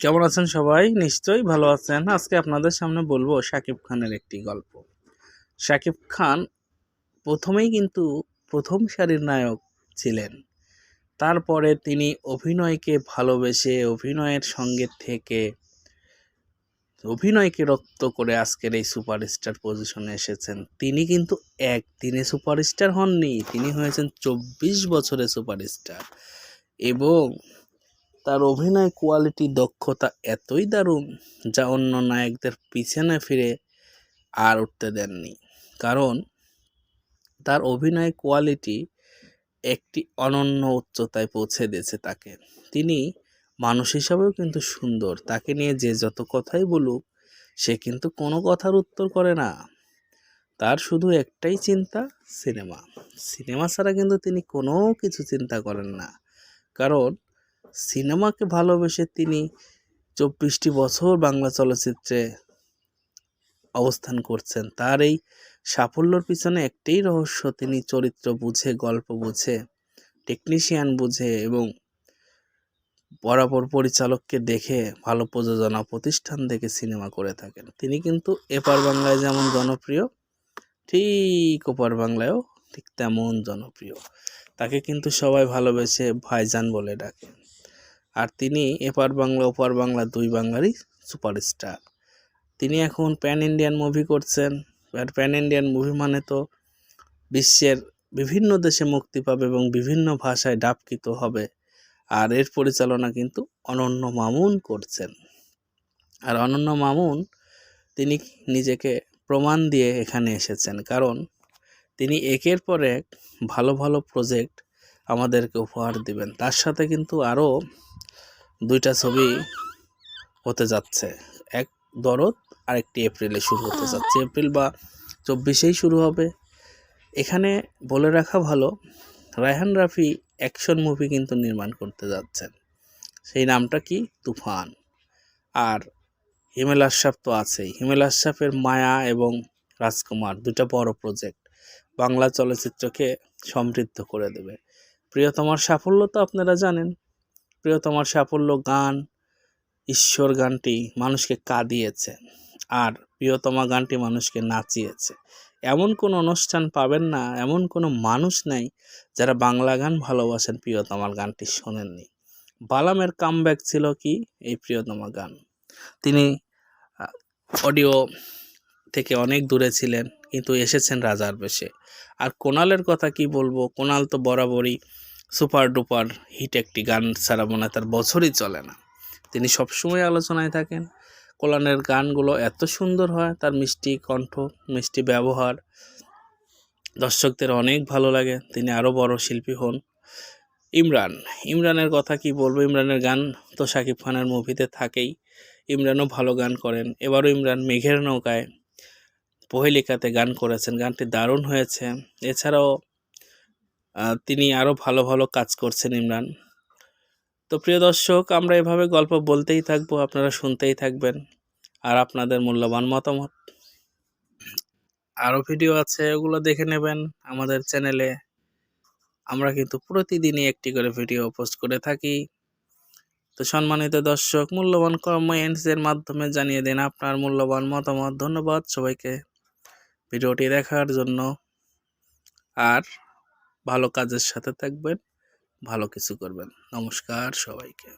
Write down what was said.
কেমন আছেন সবাই? নিশ্চয়ই ভালো আছেন। আজকে আপনাদের সামনে বলব শাকিব খানের একটি গল্প। শাকিব খান প্রথমেই কিন্তু প্রথম সারির নায়ক ছিলেন। তারপরে তিনি অভিনয়কে ভালোবেসে অভিনয়ের সঙ্গে থেকে অভিনয়কে রক্ত করে আজকের এই সুপারস্টার পজিশনে এসেছেন। তিনি কিন্তু একদিনে সুপারস্টার হননি, তিনি হয়েছেন চব্বিশ বছরের সুপারস্টার এবং তার অভিনয় কোয়ালিটি দক্ষতা এতই দারুণ যা অন্য নায়কদের পিছনে ফিরে আর উঠতে দেননি। কারণ তার অভিনয় কোয়ালিটি একটি অনন্য উচ্চতায় পৌঁছে দিয়েছে তাকে। তিনি মানুষ হিসাবেও কিন্তু সুন্দর। তাকে নিয়ে যে যত কথাই বলুক, সে কিন্তু কোনো কথার উত্তর করে না। তার শুধু একটাই চিন্তা, সিনেমা। সিনেমা ছাড়া কিন্তু তিনি কোনো কিছু চিন্তা করেন না। কারণ সিনেমাকে ভালোবেসে তিনি চব্বিশটি বছর বাংলা চলচ্চিত্রে অবস্থান করছেন। তার এই সাফল্যর পিছনে একটাই রহস্য তিনি চরিত্র বুঝে, গল্প বুঝে টেকনিশিয়ান বুঝে এবং বরাবর পরিচালককে দেখে ভালো প্রযোজনা প্রতিষ্ঠান দেখে সিনেমা করে থাকেন। তিনি কিন্তু এপার বাংলায় যেমন জনপ্রিয়, ঠিক ওপার বাংলায়ও ঠিক তেমন জনপ্রিয়। তাকে কিন্তু সবাই ভালোবেসে ভাইজান বলে ডাকে। আর তিনি এপার বাংলা ওপার বাংলা দুই বাংলারই সুপারস্টার। তিনি এখন প্যান ইন্ডিয়ান মুভি করছেন। আর প্যান ইন্ডিয়ান মুভি মানে তো বিশ্বের বিভিন্ন দেশে মুক্তি পাবে এবং বিভিন্ন ভাষায় ডাবকিত হবে। আর এর পরিচালনা কিন্তু অনন্য মামুন করছেন। আর অনন্য মামুন, তিনি নিজেকে প্রমাণ দিয়ে এখানে এসেছেন। কারণ তিনি একের পর এক ভালো ভালো প্রজেক্ট আমাদেরকে উপহার দিবেন। তার সাথে কিন্তু আরও দুইটা ছবি হতে যাচ্ছে। এক দরদ, আরেকটি এপ্রিলে শুরু হতে যাচ্ছে। এপ্রিল বা চব্বিশেই শুরু হবে। এখানে বলে রাখা ভালো, রায়হান রাফি অ্যাকশন মুভি কিন্তু নির্মাণ করতে যাচ্ছেন। সেই নামটা কি? তুফান। আর হিমেল আশরাফ তো আছেই। হিমেল আশরাফের মায়া এবং রাজকুমার দুটা বড় প্রজেক্ট বাংলা চলচ্চিত্রকে সমৃদ্ধ করে দেবে। প্রিয়তমার সাফল্য তো আপনারা জানেন। প্রিয়তমার সাফল্য গান, ঈশ্বর গানটি মানুষকে কাঁদিয়েছে আর প্রিয়তমা গানটি মানুষকে নাচিয়েছে। এমন কোনো অনুষ্ঠান পাবেন না, এমন কোনো মানুষ নাই যারা বাংলা গান ভালোবাসেন প্রিয়তমার গানটি শোনেননি। বালামের কামব্যাক ছিল কি? এই প্রিয়তমা গান। তিনি অডিও থেকে অনেক দূরে ছিলেন, কিন্তু এসেছেন রাজার বেশে। আর কোনালের কথা কি বলব? কোনাল তো বরাবরই সুপার ডুপার হিট একটি গান ছাড়া মনে তার বছরই চলে না। তিনি সবসময় আলোচনায় থাকেন, কোলানের গানগুলো এত সুন্দর হয়, তার মিষ্টি কণ্ঠ, মিষ্টি ব্যবহার, দর্শকদের অনেক ভালো লাগে, তিনি আরও বড় শিল্পী হন। ইমরান, ইমরানের কথা কি বলব? ইমরানের গান তো শাকিব খানের মুভিতে থাকেই। ইমরানও ভালো গান করেন। এবারও ইমরান মেঘের নৌকায় পহেলিকাতে গান করেছেন। গানটি দারুণ হয়েছে। এছাড়াও তিনি আরও ভালো ভালো কাজ করছেন ইমরান। তো প্রিয় দর্শক, আমরা এভাবে গল্প বলতেই থাকব, আপনারা শুনতেই থাকবেন। আর আপনাদের মূল্যবান মতামত। আরও ভিডিও আছে, ওগুলো দেখে নেবেন আমাদের চ্যানেলে। আমরা কিন্তু প্রতিদিনই একটি করে ভিডিও পোস্ট করে থাকি। তো সম্মানিত দর্শক, মূল্যবান কমেন্টসের মাধ্যমে জানিয়ে দিন আপনার মূল্যবান মতামত। ধন্যবাদ সবাইকে ভিডিওটি দেখার জন্য। আর ভালো কাজের সাথে থাকবেন ভালো কিছু করবেন। নমস্কার সবাইকে।